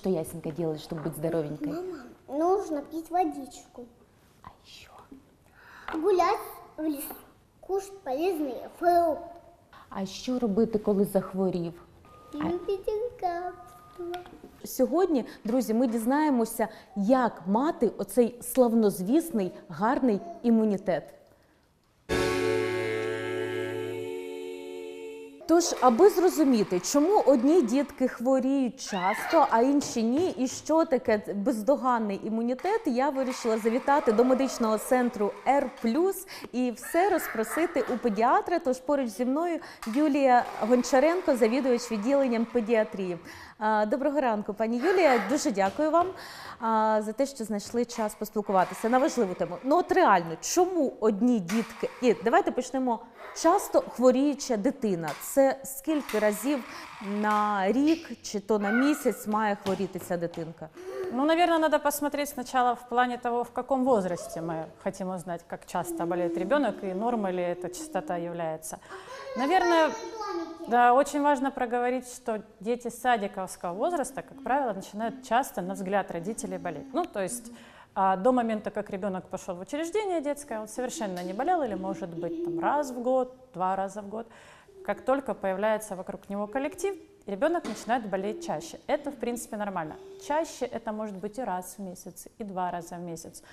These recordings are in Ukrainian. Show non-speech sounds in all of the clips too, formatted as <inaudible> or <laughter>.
что Ясенька делает, чтобы быть здоровенькой? Мама, нужно пить водичку, А еще? гулять в лесу, кушать полезные фрукты, А що робити, коли захворів? любить лекарства. Сьогодні, друзі, ми дізнаємося, як мати оцей славнозвісний гарний імунітет. Тож, аби зрозуміти, чому одні дітки хворіють часто, а інші ні, і що таке бездоганний імунітет, я вирішила завітати до медичного центру R+, і все розпросити у педіатра. Тож поруч зі мною Юлія Гончаренко, завідувач відділенням педіатрії. Доброго ранку, пані Юлія. Дуже дякую вам за те, що знайшли час поспілкуватися на важливу тему. Ну от реально, чому одні дітки, і давайте почнемо. Часто хворіюча дитина. Це скільки разів на рік чи то на місяць має хворіти ця дитинка? Ну, наверное, надо посмотреть сначала в плане того, в каком возрасте мы хотим узнать, как часто болеет ребенок и нормой ли эта частота является. Наверное, да, очень важно проговорить, что дети садиковского возраста, как правило, начинают часто, на взгляд родителей, болеть. Ну, то есть а, до момента, как ребенок пошел в учреждение детское, он совершенно не болел или, может быть, там, раз в год, два раза в год. Как только появляется вокруг него коллектив, ребенок начинает болеть чаще. Это, в принципе, нормально. Чаще это может быть и раз в месяц, и два раза в месяц.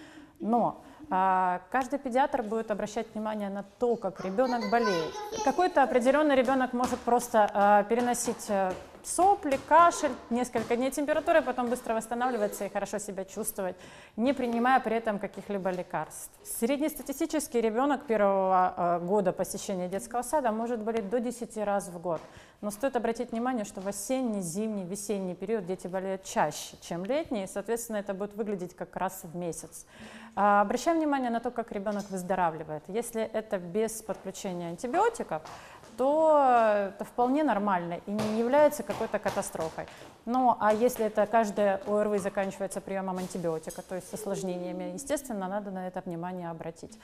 Но каждый педиатр будет обращать внимание на то, как ребенок болеет. Какой-то определенный ребенок может просто а, переносить э, сопли, кашель, несколько дней температуры, потом быстро восстанавливаться и хорошо себя чувствовать, не принимая при этом каких-либо лекарств. Среднестатистический ребенок первого э, года посещения детского сада может болеть до 10 раз в год. Но стоит обратить внимание, что в осенний, зимний, весенний период дети болеют чаще, чем летний, и, соответственно, это будет выглядеть как раз в месяц. А, Обращаем внимание на то, как ребенок выздоравливает. Если это без подключения антибиотиков, то это вполне нормально и не является какой-то катастрофой. Ну, а если это каждое ОРВИ заканчивается приемом антибиотика, то есть с осложнениями, естественно, надо на это внимание обратить.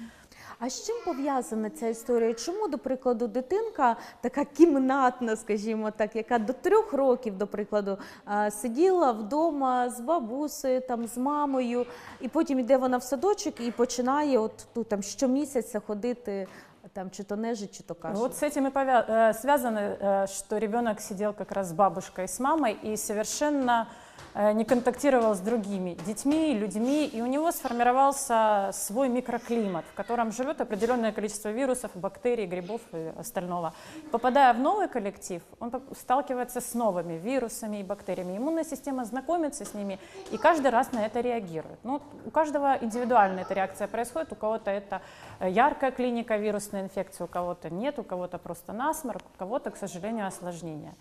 А з чим пов'язана ця історія? Чому, до прикладу, дитинка така кімнатна, скажімо так, яка до трьох років, до прикладу, а, сиділа вдома з бабусею, там з мамою, і потім йде вона в садочок і починає от тут там щомісяця ходити там чи то нежить, чи то кашель. Вот с этим и повя- э, связано, э, что ребенок сидел как раз с бабушкой и с мамой и совершенно э, не контактировал с другими детьми, людьми, и у него сформировался свой микроклимат, в котором живет определенное количество вирусов, бактерий, грибов и остального. Попадая в новый коллектив, он сталкивается с новыми вирусами и бактериями. Иммунная система знакомится с ними и каждый раз на это реагирует. Ну, у каждого индивидуально эта реакция происходит, у кого-то это э, яркая клиника вирусной инфекции, у кого-то нет, у кого-то просто насморк, у кого-то, к сожалению, осложнения.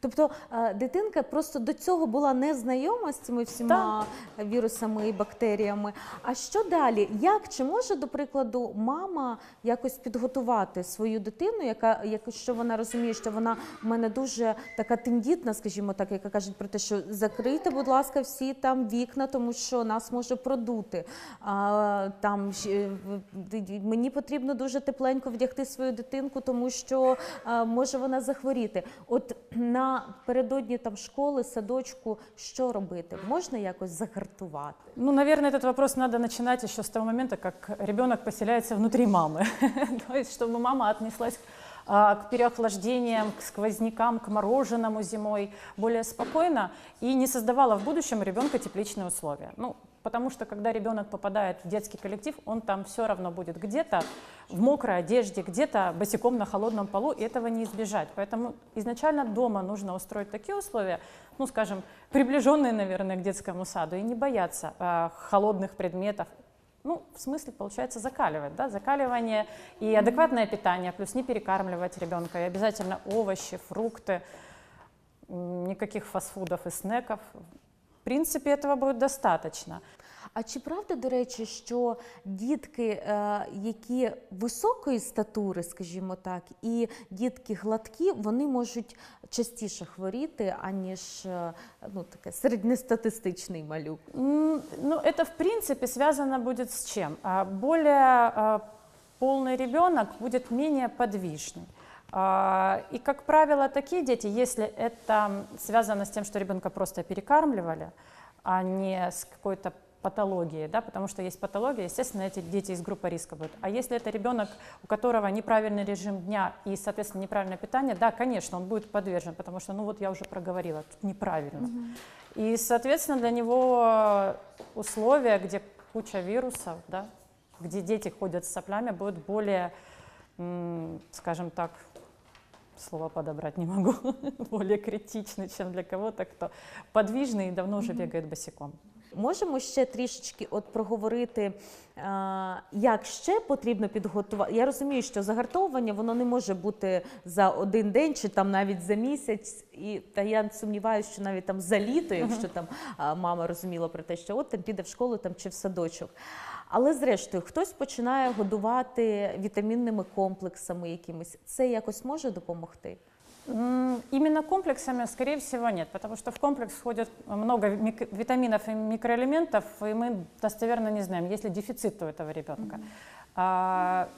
Тобто е, дитинка просто до цього була не знайома з цими всіма вірусами і бактеріями. А що далі? Як чи може, до прикладу, мама якось підготувати свою дитину, яка якщо вона розуміє, що вона в мене дуже така тендітна, скажімо так, яка каже про те, що закрийте, будь ласка, всі там вікна, тому що нас може продути. А, там ще, мені потрібно дуже тепленько вдягти свою дитинку, тому що а, може вона захворіти. От напередодні там школи, садочку, що робити? Можна якось загартувати? Ну, наверное, этот вопрос надо начинать еще с того момента, как ребенок поселяется внутри мамы. <laughs> То есть, чтобы мама отнеслась а, к переохлаждениям, к сквознякам, к мороженому зимой более спокойно и не создавала в будущем у ребенка тепличные условия. Ну, потому что когда ребенок попадает в детский коллектив, он там все равно будет где-то в мокрой одежде, где-то босиком на холодном полу, и этого не избежать. Поэтому изначально дома нужно устроить такие условия, ну, скажем, приближенные, наверное, к детскому саду, и не бояться э, холодных предметов. Ну, в смысле, получается, закаливать, да, закаливание и адекватное питание, плюс не перекармливать ребенка, и обязательно овощи, фрукты, никаких фастфудов и снеков. В принципе, этого будет достаточно. А чи правда, до речі, що дітки, е, які високої статури, скажімо так, і дітки гладкі, вони можуть частіше хворіти, аніж е, ну, таке середньостатистичний малюк? М, Ну, это в принципе связано будет с чем? А, Более а, полный ребенок будет менее подвижный. А, И, как правило, такие дети, если это связано с тем, что ребенка просто перекармливали, а не с какой-то патологией, да, потому что есть патология, естественно, эти дети из группы риска будут. А если это ребенок, у которого неправильный режим дня и, соответственно, неправильное питание, да, конечно, он будет подвержен, потому что, ну вот я уже проговорила, тут неправильно. И, соответственно, для него условия, где куча вирусов, да, где дети ходят с соплями, будут более, скажем так, слово подобрать не могу, <laughs> более критичны, чем для кого-то, кто подвижный и давно уже бегает босиком. Можемо ще трішечки от проговорити, е, як ще потрібно підготувати. Я розумію, що загартовування воно не може бути за один день чи там навіть за місяць. І та я сумніваюся, що навіть там за літо, якщо там мама розуміла про те, що от там піде в школу там чи в садочок. Але зрештою, хтось починає годувати вітамінними комплексами якимись. Це якось може допомогти? Именно комплексами, скорее всего, нет, потому что в комплекс входит много витаминов и микроэлементов, и мы достоверно не знаем, есть ли дефицит у этого ребенка. А,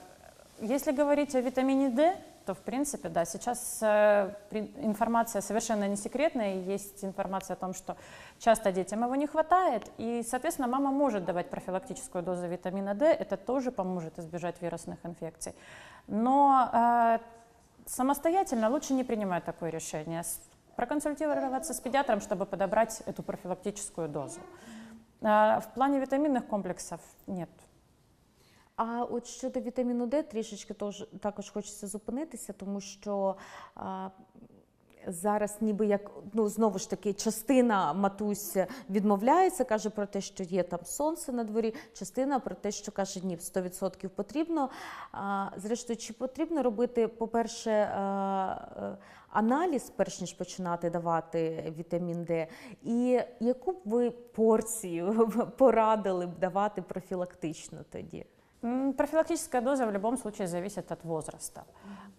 если говорить о витамине D, то, в принципе, да, сейчас э, информация совершенно не секретная, есть информация о том, что часто детям его не хватает, и, соответственно, мама может давать профилактическую дозу витамина D, это тоже поможет избежать вирусных инфекций. Но э, самостоятельно лучше не принимать такое решение. С- Проконсультироваться с педиатром, чтобы подобрать эту профилактическую дозу. А В плане витаминных комплексов нет. А от щодо вітаміну Д трішечки тож, також хочеться зупинитися, тому що а, зараз ніби як ну знову ж таки частина матусь відмовляється, каже про те, що є там сонце на дворі, частина про те, що каже, ні, 100% потрібно. А, зрештою, чи потрібно робити, по-перше, а, е, аналіз, перш ніж починати давати вітамін Д, і яку б ви порцію <laughs> порадили б давати профілактично тоді? Профилактическая доза в любом случае зависит от возраста.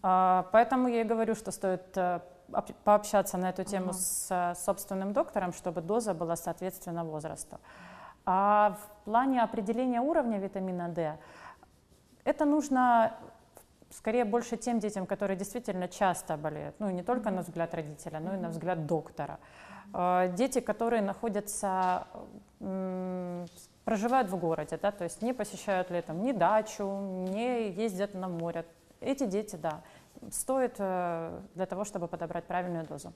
Поэтому я и говорю, что стоит э, пообщаться на эту тему Ага. с э, собственным доктором, чтобы доза была соответственно возрасту. А в плане определения уровня витамина D, это нужно скорее больше тем детям, которые действительно часто болеют. Ну, не только на взгляд родителя, но и на взгляд доктора. Э, Дети, которые находятся, проживают в городе, да, то есть не посещают летом ни дачу, не ездят на море. Эти дети, да, стоит э, для того, чтобы подобрать правильную дозу.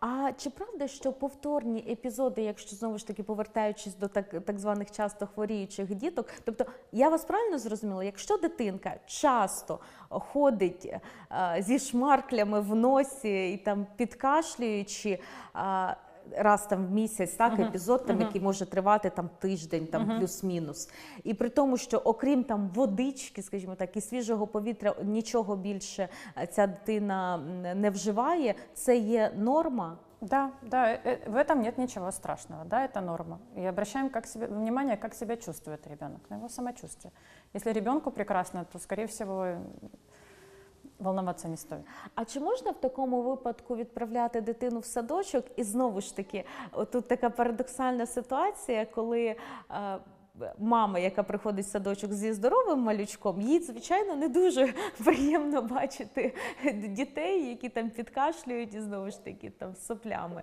А чи правда, що повторні епізоди, якщо знову ж таки повертаючись до так, так званих часто хворіючих діток, тобто я вас правильно зрозуміла, якщо дитинка часто ходить е, зі шмарклями в носі і там підкашлюючи. е, Раз там в місяць, так Мгм. епізод, там Мгм. який може тривати там тиждень, там Мгм. плюс-мінус. І при тому, що окрім там водички, скажімо так, і свіжого повітря, нічого більше е, ця дитина м, не вживає, це є норма. Да, да, э, э, в этом нет ничего страшного, да, это норма. И обращаем как себе, внимание, как себя чувствует ребенок, на его самочувствие. Если ребенку прекрасно, то, скорее всего, э, волноваться не стоит. А чи можна в такому випадку відправляти дитину в садочок? І знову ж таки, тут така парадоксальна ситуація, коли. е, Мама, яка приходить в садочок зі здоровим малючком, їй звичайно не дуже <laughs> приємно бачити дітей, які там підкашлюють і знову ж таки там соплями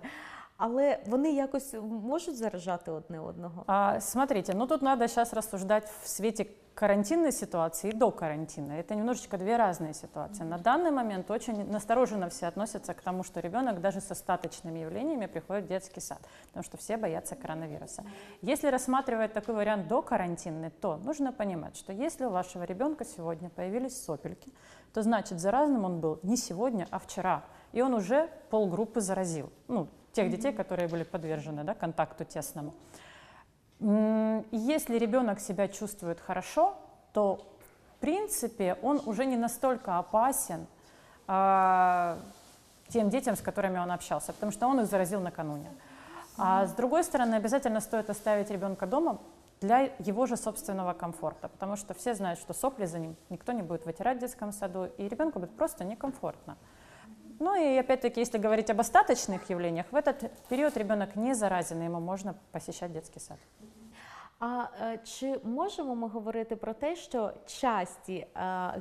Але вони якось можуть заражати одне одного. А, смотрите, ну тут надо сейчас рассуждать в свете карантинной ситуации и до карантина. Это немножечко две разные ситуации. На данный момент очень настороженно все относятся к тому, что ребенок даже с остаточными явлениями приходит в детский сад, потому что все боятся коронавируса. Если рассматривать такой вариант до карантинный, то нужно понимать, что если у вашего ребенка сегодня появились сопельки, то значит заразным он был не сегодня, а вчера. И он уже полгруппы заразил. Ну, тех детей, которые были подвержены да, контакту тесному. Если ребенок себя чувствует хорошо, то в принципе он уже не настолько опасен а, тем детям, с которыми он общался, потому что он их заразил накануне. А с другой стороны, обязательно стоит оставить ребенка дома для его же собственного комфорта, потому что все знают, что сопли за ним никто не будет вытирать в детском саду, и ребенку будет просто некомфортно. Ну и опять-таки, если говорить об остаточных явлениях, в этот период ребенок не заразен, ему можно посещать детский сад. А е, чи можемо ми говорити про те, що часті е,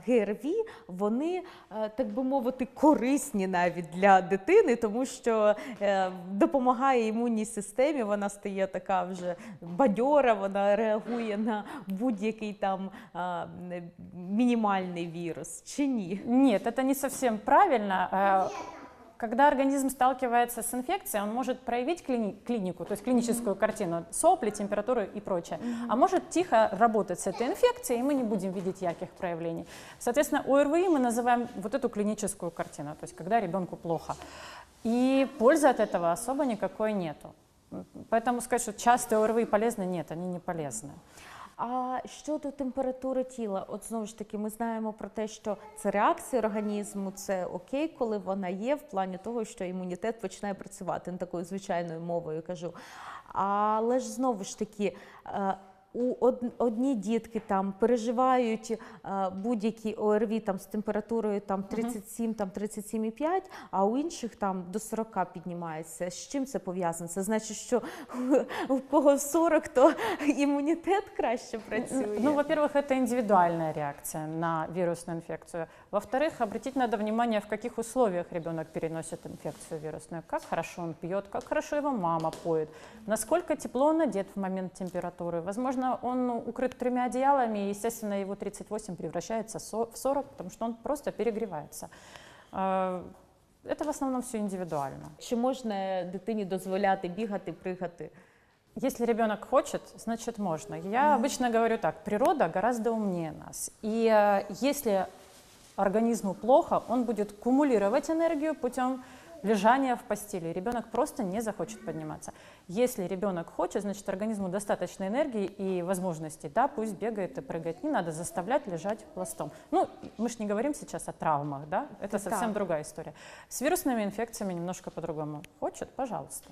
ГРВІ вони, е, так би мовити, корисні навіть для дитини, тому що допомагає імунній системі, вона стає така вже бадьора, вона реагує на будь-який там мінімальний вірус, чи ні? Нет, это не совсем правильно. Э, Когда организм сталкивается с инфекцией, он может проявить клини- клинику, то есть клиническую картину, сопли, температуру и прочее. А может тихо работать с этой инфекцией, и мы не будем видеть ярких проявлений. Соответственно, ОРВИ мы называем вот эту клиническую картину, то есть когда ребенку плохо. И пользы от этого особо никакой нету. М, Поэтому сказать, что частые ОРВИ полезны, нет, они не полезны. А щодо температури тіла, от знову ж таки, ми знаємо про те, що це реакція організму, це окей, коли вона є, в плані того, що імунітет починає працювати не такою звичайною мовою кажу. Але ж знову ж таки е, У од- одні дітки там переживають е, будь-які ОРВІ там з температурою там 37, там 37,5, а у інших там до 40 піднімається. З чим це пов'язано? Це значить, що <laughs> у кого 40, то <laughs> імунітет краще працює. Ну, во-первых, это индивидуальная реакция на вирусную инфекцию. Во-вторых, обратить надо внимание, в каких условиях ребенок переносит инфекцию вирусную. Как хорошо он пьет, как хорошо его мама поет, насколько тепло он одет в момент температуры. Возможно, он укрыт тремя одеялами, и, естественно, его 38 превращается в 40, потому что он просто перегревается. Э, Это в основном все индивидуально. Чи можна дитині дозволяти бігати, пригати? Если ребенок хочет, значит можно. Я обычно говорю так, природа гораздо умнее нас. И э, если организму плохо, он будет кумулировать энергию путем лежания в постели. Ребенок просто не захочет подниматься. Если ребенок хочет, значит организму достаточно энергии и возможностей. Да, пусть бегает и прыгает. Не надо заставлять лежать пластом. Ну, мы же не говорим сейчас о травмах, да? Это Да. совсем другая история. С вирусными инфекциями немножко по-другому. Хочет, пожалуйста.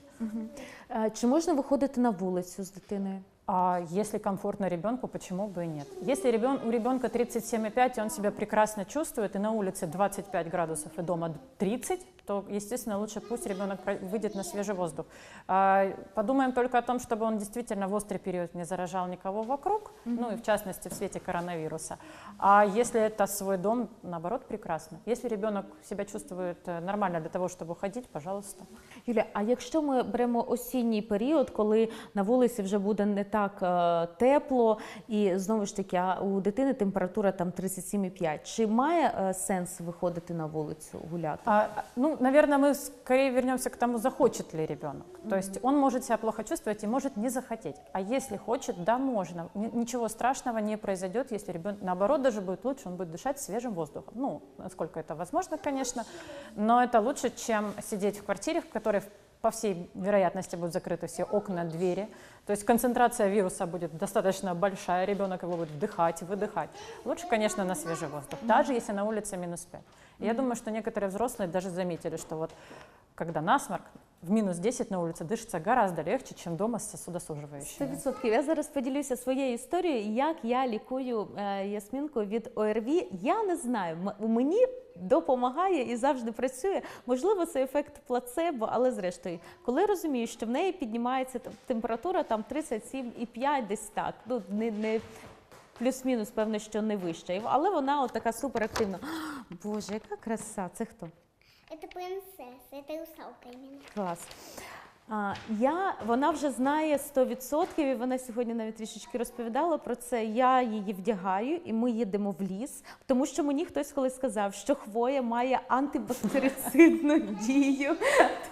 Е, Чи можна виходити на вулицю з дитиною? А если комфортно ребенку, почему бы и нет? Если ребен, у ребенка 37,5, и он себя прекрасно чувствует, и на улице 25 градусов, и дома 30, то, естественно, лучше пусть ребенок про- выйдет на свежий воздух. А, подумаем только о том, чтобы он действительно в острый период не заражал никого вокруг, ну и в частности в свете коронавируса. А если это свой дом, наоборот, прекрасно. Если ребенок себя чувствует э, нормально для того, чтобы уходить, пожалуйста. Юля, а якщо ми беремо осінній період, коли на вулиці вже буде не так е, тепло, і знову ж таки, а у дитини температура там 37,5, чи має е, сенс виходити на вулицю гуляти? А, ну, наверное, мы скорее вернемся к тому, захочет ли ребенок. То есть он может себя плохо чувствовать и может не захотеть. А если хочет, да, можно. Ни- Ничего страшного не произойдет, если ребенок, наоборот, даже будет лучше, он будет дышать свежим воздухом. Ну, насколько это возможно, конечно, но это лучше, чем сидеть в квартире, в которой по всей вероятности будут закрыты все окна, двери. То есть концентрация вируса будет достаточно большая, ребенок его будет вдыхать, выдыхать. Лучше, конечно, на свежий воздух, даже если на улице минус 5. Я думаю, что некоторые взрослые даже заметили, что вот когда насморк, в минус 10 на улице дышится гораздо легче, чем дома с сосудосуживающими. 100%. Я зараз поділюся своєю історією, як я лікую е, Ясмінку від ОРВІ. Я не знаю, мені допомагає і завжди працює. Можливо, це ефект плацебо, але зрештою, коли розумію, що в неї піднімається температура там 37,5 десь так. Ну не, не плюс-мінус, певно, що не вища. Але вона от така суперактивна. <gasps> Боже, яка краса! Це хто? Это принцесса, это русалка именно. Клас. Я, вона вже знає 100%, і вона сьогодні навіть трішечки розповідала про це. Я її вдягаю, і ми їдемо в ліс, тому що мені хтось колись сказав, що хвоя має антибактерицидну <laughs> дію.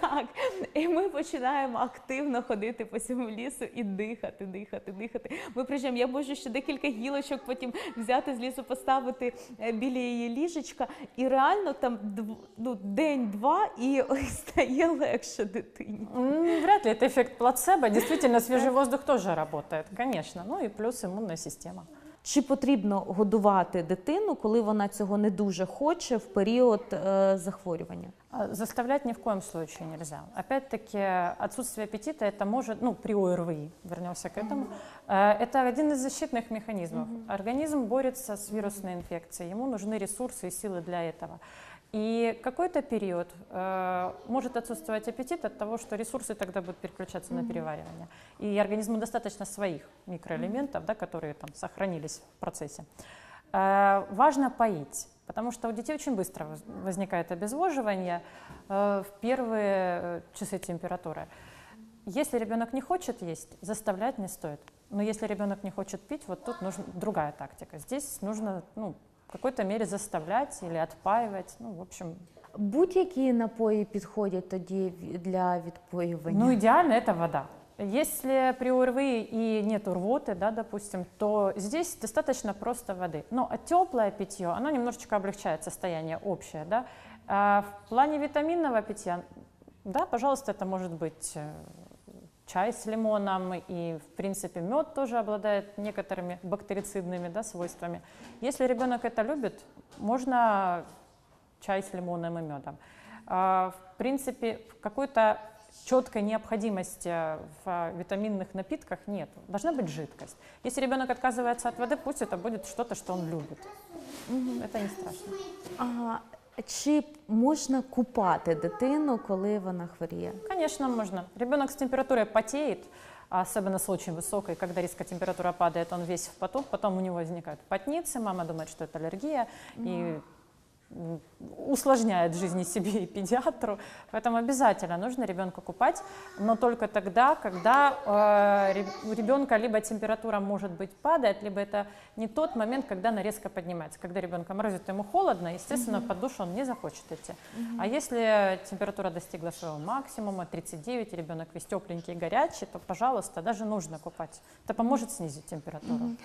Так. І ми починаємо активно ходити по цьому лісу і дихати, дихати, дихати. Ми приїжджаємо, я можу ще декілька гілочок потім взяти з лісу, поставити е, біля її ліжечка. І реально там ну, день-два і <laughs> стає легше дитині. М, Вряд ли это эффект плацебо. Действительно, свежий воздух тоже работает, конечно. Ну и плюс иммунная система. Чи потрібно годувати дитину, коли вона цього не дуже хоче в період е, захворювання? А Заставлять ни в коем случае нельзя. Опять-таки, отсутствие аппетита это может, ну, при ОРВИ, вернемся к этому, э, это один из защитных механизмов. Организм борется с вирусной инфекцией, ему нужны ресурсы и силы для этого. И какой-то период э, может отсутствовать аппетит от того, что ресурсы тогда будут переключаться на переваривание. И организму достаточно своих микроэлементов, да, которые там сохранились в процессе. Э, важно поить, потому что у детей очень быстро воз- возникает обезвоживание э, в первые э, часы температуры. Если ребенок не хочет есть, заставлять не стоит. Но если ребенок не хочет пить, вот тут нужна другая тактика. Здесь нужно ну, какой-то мере заставлять или отпаивать. Ну, в общем, Будь-які напої підходять тоді в- для відпоювання? ну идеально это вода. Если при ОРВИ и нет рвоты, да, допустим, то здесь достаточно просто воды. Но а теплое питье, оно немножечко облегчает состояние общее. Да? А в плане витаминного питья, да, пожалуйста, это может быть э, чай с лимоном, и, в принципе, мед тоже обладает некоторыми бактерицидными да, свойствами. Если ребенок это любит, можно чай с лимоном и медом. А, В принципе, какой-то четкой необходимости в витаминных напитках нет. Должна быть жидкость. Если ребенок отказывается от воды, пусть это будет что-то, что он любит. Это не страшно. А чи можна купати дитину, коли вона хворіє? Конечно, можно. Ребенок с температурой потеет, а особенно с очень высокой, когда резко температура падает, он весь в поту, потом у него возникают потницы, мама думает, что это аллергия, и м, Усложняет жизнь и себе, и педиатру. Поэтому обязательно нужно ребенка купать, но только тогда, когда э, у ребенка либо температура, может быть, падает, либо это не тот момент, когда она резко поднимается. Когда ребенка морозит, ему холодно, естественно, под душ он не захочет идти. А если температура достигла своего максимума, 39, и ребенок весь тепленький и горячий, то, пожалуйста, даже нужно купать. Это поможет снизить температуру.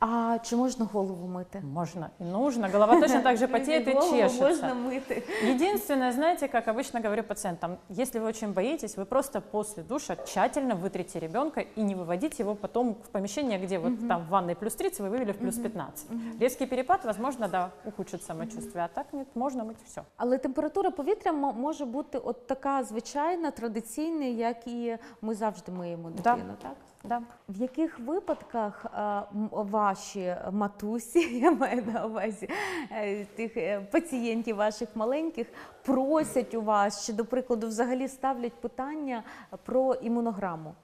А чи можна голову мити? Можно и нужно. Голова точно так же потеет и чешется можна мити. Единственное, знаете, как обычно говорю пациентам, если вы очень боитесь, вы просто после душа тщательно вытрите ребенка и не выводите его потом в помещение, где вот там в ванной плюс 30, вы вывели в плюс 15. Резкий перепад, возможно, да, ухудшит самочувствие, а так нет, можно мыть все. Але температура повітря мо- може бути от така звичайна, традиційна, як і ми завжди миємо Да. дитину, так? Да. В яких випадках е, ваші матусі, <laughs> я маю на увазі е, тих е, пацієнтів ваших маленьких, просять у вас, чи, до прикладу, взагалі ставлять питання про імунограму?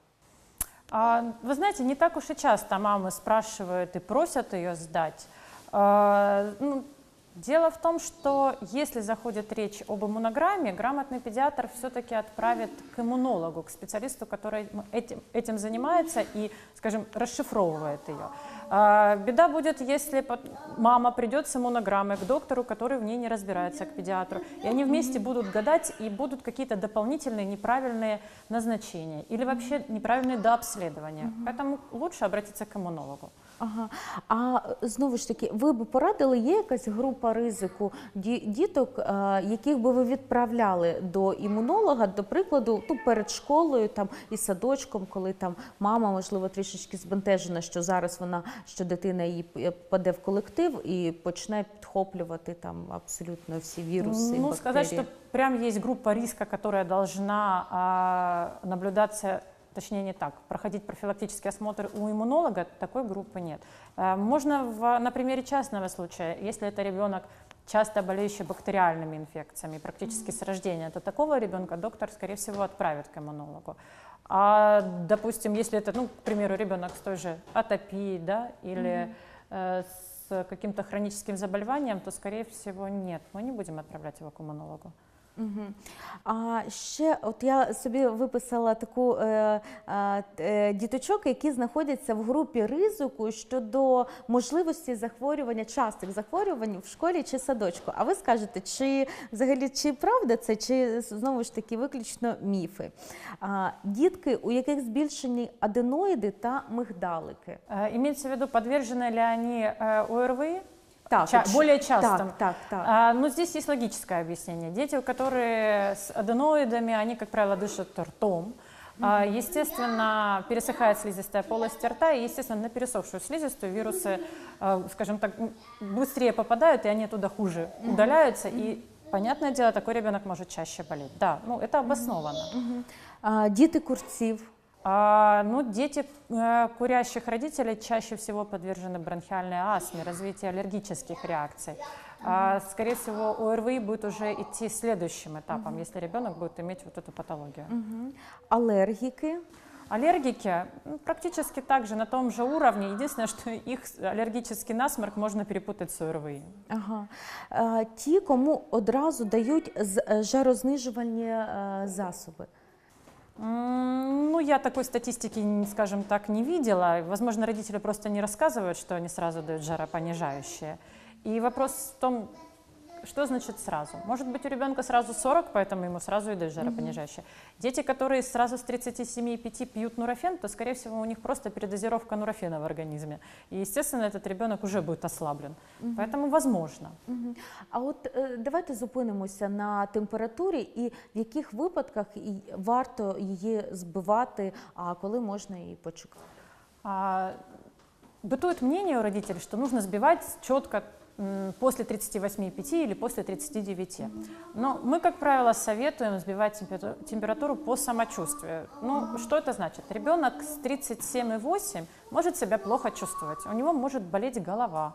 А, Вы знаете, не так уж и часто мамы спрашивают и просят ее сдать. Ну, Дело в том, что если заходит речь об иммунограмме, грамотный педиатр все-таки отправит к иммунологу, к специалисту, который этим, этим занимается и, скажем, расшифровывает ее. А, Беда будет, если мама придет с иммунограммой к доктору, который в ней не разбирается, к педиатру, и они вместе будут гадать, и будут какие-то дополнительные неправильные назначения или вообще неправильные дообследования. Поэтому лучше обратиться к иммунологу. Ага. А е, знову ж таки, ви б порадили, є якась група ризику ді- діток, е, яких би ви відправляли до імунолога, до прикладу, ну, перед школою там і садочком, коли там мама, можливо, трішечки збентежена, що зараз вона, що дитина її п- паде в колектив і почне підхоплювати там абсолютно всі віруси. Ну, сказать, что прям есть группа риска, которая должна а, наблюдаться, точнее не так, проходить профилактический осмотр у иммунолога, такой группы нет. А, Можно в- на примере частного случая, если это ребенок часто болеющий бактериальными инфекциями, практически с рождения, то такого ребенка доктор, скорее всего, отправит к иммунологу. А, допустим, если это, ну, к примеру, ребенок с той же атопией, да, или э, с каким-то хроническим заболеванием, то, скорее всего, нет, мы не будем отправлять его к иммунологу. Мгм. А ще, от я собі виписала таку е, е, е, діточок, які знаходяться в групі ризику щодо можливості захворювання, частих захворювань в школі чи садочку. А ви скажете, чи взагалі чи правда це, чи знову ж таки виключно міфи? А, дітки, у яких збільшені аденоїди та мигдалики. Э, Имеется в виду, подвержены ли они э, ОРВИ? Так, Ча- более частым. Так, так, так. А, ну, здесь есть логическое объяснение. Дети, которые с аденоидами, они, как правило, дышат ртом. А, Естественно, пересыхает слизистая полость рта, и, естественно, на пересохшую слизистую вирусы, э, скажем так, быстрее попадают, и они оттуда хуже удаляются. И, понятное дело, такой ребенок может чаще болеть. Да, ну это обосновано. А, діти курців. А, ну, дети э, курящих родителей чаще всего подвержены бронхиальной астме, развитию аллергических реакций. А, скорее всего, ОРВИ будет уже идти следующим этапом, если ребенок будет иметь вот эту патологию. Алергіки. Аллергики ну, практически так же, на том же уровне. Единственное, что их аллергический насморк можно перепутать с ОРВИ. Ага. Е, Ті, кому одразу дають з- е, жарознижувальні е, засоби. Ну, я такой статистики, скажем так, не видела. Возможно, родители просто не рассказывают, что они сразу дают жаропонижающие. И вопрос в том, что значит сразу? Может быть, у ребенка сразу 40, поэтому ему сразу и дают жаропонижающие. Дети, которые сразу с 37,5 пьют нурофен, то, скорее всего, у них просто передозировка нурофена в организме. И, естественно, этот ребенок уже будет ослаблен. Поэтому возможно. Мгм. А от е, давайте зупинимося на температурі і в яких випадках і варто її збивати, а коли можна її почекати. А, Бытует мнение у родителей, что нужно сбивать четко м, после 38,5 или после 39. Но мы, как правило, советуем сбивать температу- температуру по самочувствию. Ну, что это значит? Ребенок с 37,8 может себя плохо чувствовать, у него может болеть голова,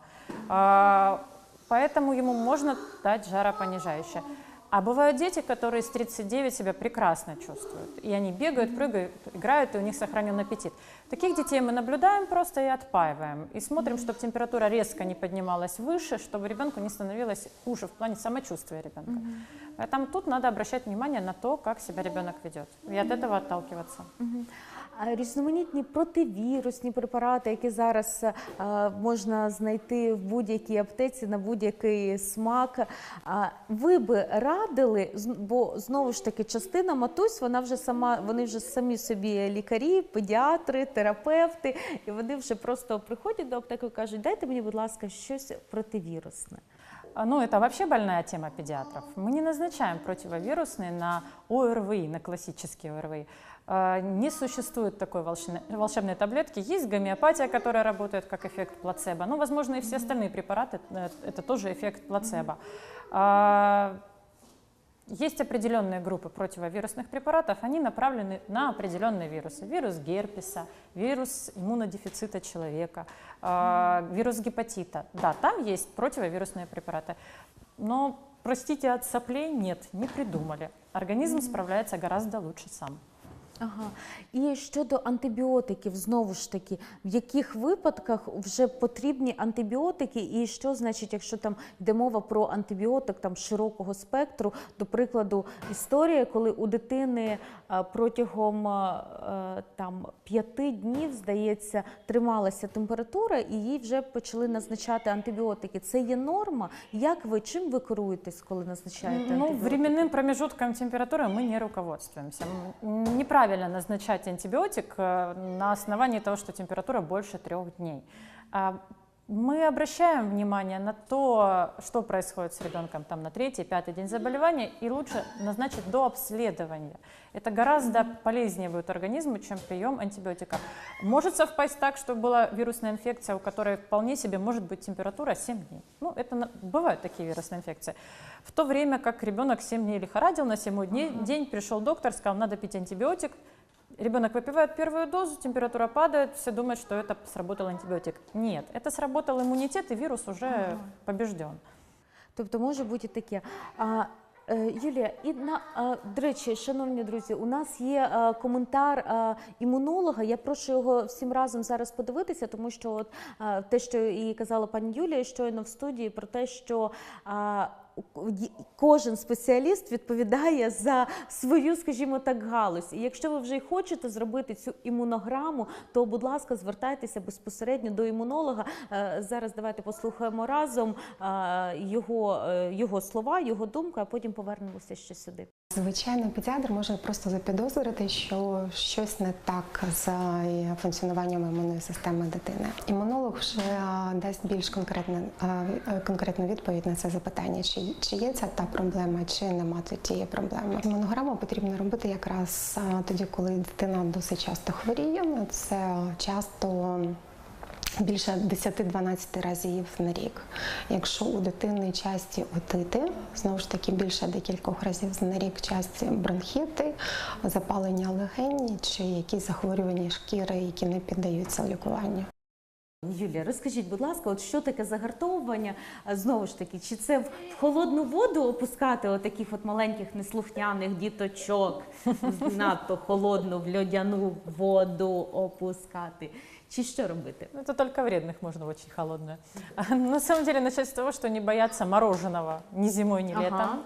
А, поэтому ему можно дать жаропонижающее. А бывают дети, которые с 39 себя прекрасно чувствуют. И они бегают, прыгают, играют, и у них сохранен аппетит. Таких детей мы наблюдаем просто и отпаиваем. И смотрим, чтобы температура резко не поднималась выше, чтобы ребенку не становилось хуже в плане самочувствия ребенка. Поэтому тут надо обращать внимание на то, как себя ребенок ведет. И от этого отталкиваться. А Різноманітні противірусні препарати, які зараз е, можна знайти в будь-якій аптеці на будь-який смак. А ви би радили, з- бо знову ж таки частина матусь, вона вже сама, вони вже самі собі лікарі, педіатри, терапевти, і вони вже просто приходять до аптеки і кажуть, дайте мені, будь ласка, щось противірусне. А, Ну, это вообще больная тема педиатров. Мы не назначаем противовирусные на ОРВИ, на классические ОРВИ. А, Не существует такой волшебной, волшебной таблетки. Есть гомеопатия, которая работает как эффект плацебо. Ну, возможно, и все остальные препараты э, это тоже эффект плацебо. А, Есть определенные группы противовирусных препаратов, они направлены на определенные вирусы. Вирус герпеса, вирус иммунодефицита человека, а, вирус гепатита. Да, там есть противовирусные препараты. Но, простите, от соплей нет, не придумали. Организм справляется гораздо лучше сам. Ага. І щодо антибіотиків, знову ж таки, в яких випадках вже потрібні антибіотики, і що значить, якщо там йде мова про антибіотик там широкого спектру, до прикладу, історія, коли у дитини е, протягом е, е, там п'яти днів, здається, трималася температура, і їй вже почали назначати антибіотики. Це є норма. Як ви чим ви керуєтесь, коли назначаєте Ну, антибіотики? временным промежутком температуры мы не руководствуемся. М, Неправильно назначать антибиотик э, на основании того, что температура больше трех дней. Мы обращаем внимание на то, что происходит с ребенком там, на третий, пятый день заболевания, и лучше назначить до обследования. Это гораздо полезнее будет организму, чем прием антибиотика. Может совпасть так, что была вирусная инфекция, у которой вполне себе может быть температура 7 дней. Ну, это бывают такие вирусные инфекции. В то время как ребенок 7 дней лихорадил, на 7 дней, день пришел доктор, сказал, надо пить антибиотик. Ребенок выпивает первую дозу, температура падает, все думают, что это сработал антибиотик. Нет, это сработал иммунитет, и вирус уже побежден. Тобто може бути і таке. А, е, Юлія, і на а, до речі, шановні друзі, у нас є е, коментар е, імунолога. Я прошу його всім разом зараз подивитися, тому що от е, те, що і казала пані Юлія, щойно в студії, про те, що а, у- й- кожен спеціаліст відповідає за свою, скажімо так, галузь. І якщо ви вже хочете зробити цю імунограму, то, будь ласка, звертайтеся безпосередньо до імунолога. Е, Зараз давайте послухаємо разом е, його, е, його слова, його думку, а потім повернемося ще сюди. Звичайно, педіатр може просто запідозрити, що щось не так з е, функціонуванням імунної системи дитини. Імунолог вже е, дасть більш конкретне, е, конкретну відповідь на це запитання, чи, чи є ця та проблема, чи нема тут тієї проблеми. Імунограму потрібно робити якраз тоді, коли дитина досить часто хворіє. Це часто більше 10-12 разів на рік. Якщо у дитини часті отити, знову ж таки більше декількох разів на рік часті бронхіти, запалення легені чи якісь захворювання шкіри, які не піддаються лікуванню. Юлія, розкажіть, будь ласка, от що таке загартовування? Знову ж таки, чи це в холодну воду опускати отаких от маленьких неслухняних діточок, <laughs> надто холодну в льодяну воду опускати? Чи що робити? Ну, Это только вредных можно очень холодное. А <laughs> На самом деле начать с того, что не бояться мороженого ни зимой, ни Ага. летом.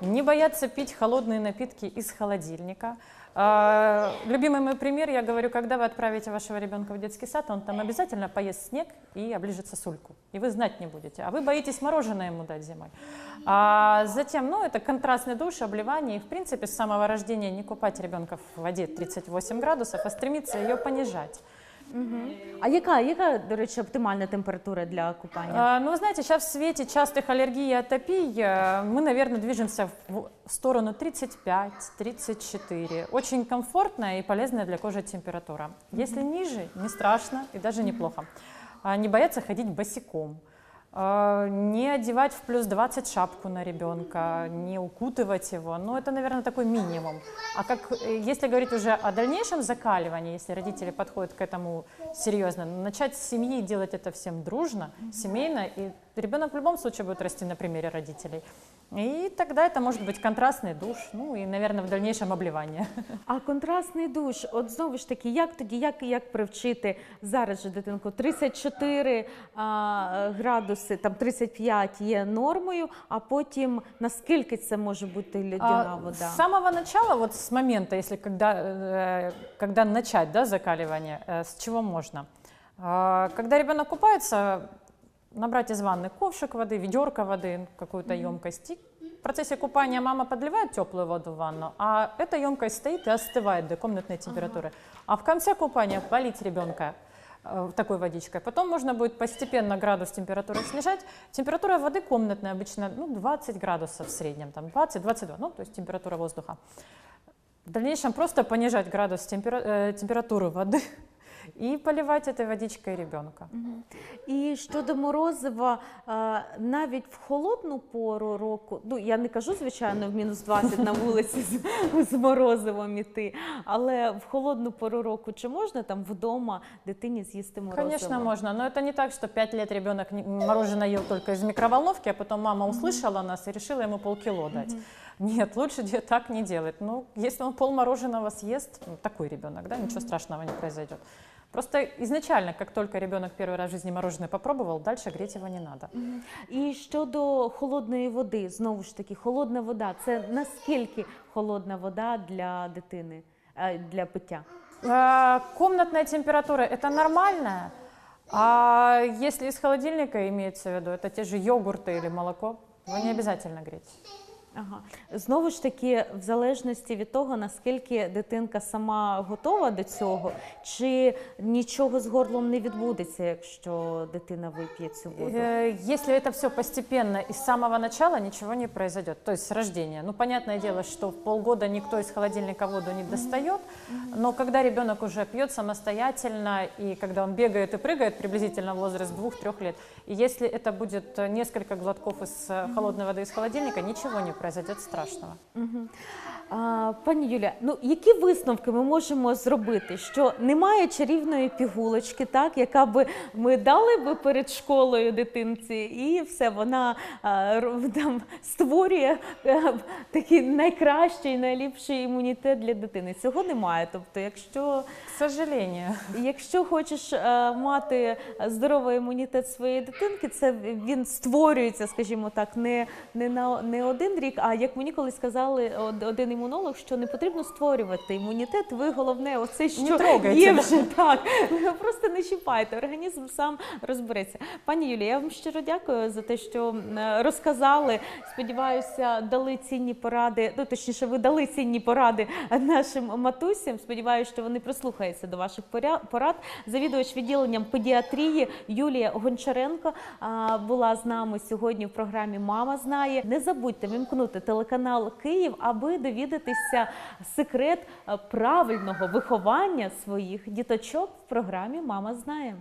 Не бояться пить холодные напитки из холодильника. А, Любимый мой пример, я говорю, когда вы отправите вашего ребенка в детский сад, он там обязательно поест снег и оближется сульку. И вы знать не будете. А вы боитесь мороженое ему дать зимой. А затем, ну, это контрастный душ, обливание. И, в принципе, с самого рождения не купать ребенка в воде 38 градусов, а стремиться ее понижать. А яка, яка, до речі, оптимальна температура для купання? А, Ну, вы знаете, сейчас в свете частых аллергий и атопий э, мы, наверное, движемся в сторону 35-34. Очень комфортная и полезная для кожи температура. Если ниже, не страшно и даже неплохо. А, Не бояться ходить босиком. А, Не одевать в плюс 20 шапку на ребенка, не укутывать его. Ну, это, наверное, такой минимум. А как, э, если говорить уже о дальнейшем закаливании, если родители подходят к этому серьезно, начать с семьи и делать это всем дружно, семейно, и ребенок в любом случае будет расти на примере родителей. И тогда это может быть контрастный душ, ну и, наверное, в дальнейшем обливание. <laughs> А контрастний душ, от знову ж таки, як тоді, як, як привчити зараз же дитинку? 34 а, градуси, там 35 є нормою, а потім наскільки це може бути льодяна А, вода? С самого начала, вот с момента, если когда, э, когда начать да, закаливание, э, с чего можно? А, Когда ребенок купается, Набрать из ванны ковшик воды, ведерко воды, какую-то емкость. И в процессе купания мама подливает теплую воду в ванну, а эта емкость стоит и остывает до комнатной температуры. А в конце купания полить ребенка э, такой водичкой. Потом можно будет постепенно градус температуры снижать. Температура воды комнатная обычно ну, 20 градусов в среднем, там 20-22, ну то есть температура воздуха. В дальнейшем просто понижать градус темпера- э, температуры воды <laughs> и поливать этой водичкой ребенка. І щодо морозива, е, навіть в холодну пору року, ну я не кажу, звичайно, в мінус 20 на вулиці з, з морозивом іти, але в холодну пору року чи можна там вдома дитині з'їсти морозиво? Конечно, можно, но это не так, что 5 лет ребенок не- мороженое ел только из микроволновки, а потом мама услышала нас и решила ему полкило дать. Нет, лучше де- так не делать. Ну, если он пол мороженого съест, ну, такой ребенок, да, ничего страшного не произойдет. Просто изначально, как только ребенок первый раз в жизни мороженое попробовал, дальше греть его не надо. І щодо холодної води, знову ж таки, холодна вода це наскільки холодна вода для дитини, е, для пиття? Э, Комнатная температура это нормальная, а если из холодильника имеется в виду, это те же йогурты или молоко, его не обязательно греть. Ага. Знову ж таки, в залежності від того, наскільки дитинка сама готова до цього, чи нічого з горлом не відбудеться, якщо дитина вип'є цю воду. Э, Если это все постепенно и с самого начала, ничего не произойдет. То есть с рождения. Ну, понятное дело, что в полгода никто из холодильника воду не достает, но когда ребенок уже пьет самостоятельно, и когда он бегает и прыгает, приблизительно в возраст двух-трех лет, и если это будет э, несколько глотков из э, холодной воды из холодильника, ничего не произойдет страшного. А, пані Юля, ну які висновки ми можемо зробити? Що немає чарівної пігулочки, так яка би ми дали би перед школою дитинці, і все вона <laughs> там створює е, такий найкращий, найліпший імунітет для дитини. Цього немає. Тобто, якщо К. Якщо хочеш е, мати здоровий імунітет своєї дитинки, це він створюється, скажімо так, не, не на не один рік. А як мені колись сказали од- один імунолог, що не потрібно створювати імунітет. Ви головне, оце що трогайте, є вже <laughs> так. Ви просто не чіпайте. Організм сам розбереться. Пані Юлія, я вам щиро дякую за те, що розказали. Сподіваюся, дали цінні поради. Ну точніше, ви дали цінні поради нашим матусям. Сподіваюся, що вони прислухаються до ваших порад. Завідувач відділенням педіатрії Юлія Гончаренко була з нами сьогодні в програмі Мама знає. Не забудьте вимкнути телеканал Київ, аби довідатися секрет е, правильного виховання своїх діточок в програмі Мама знає.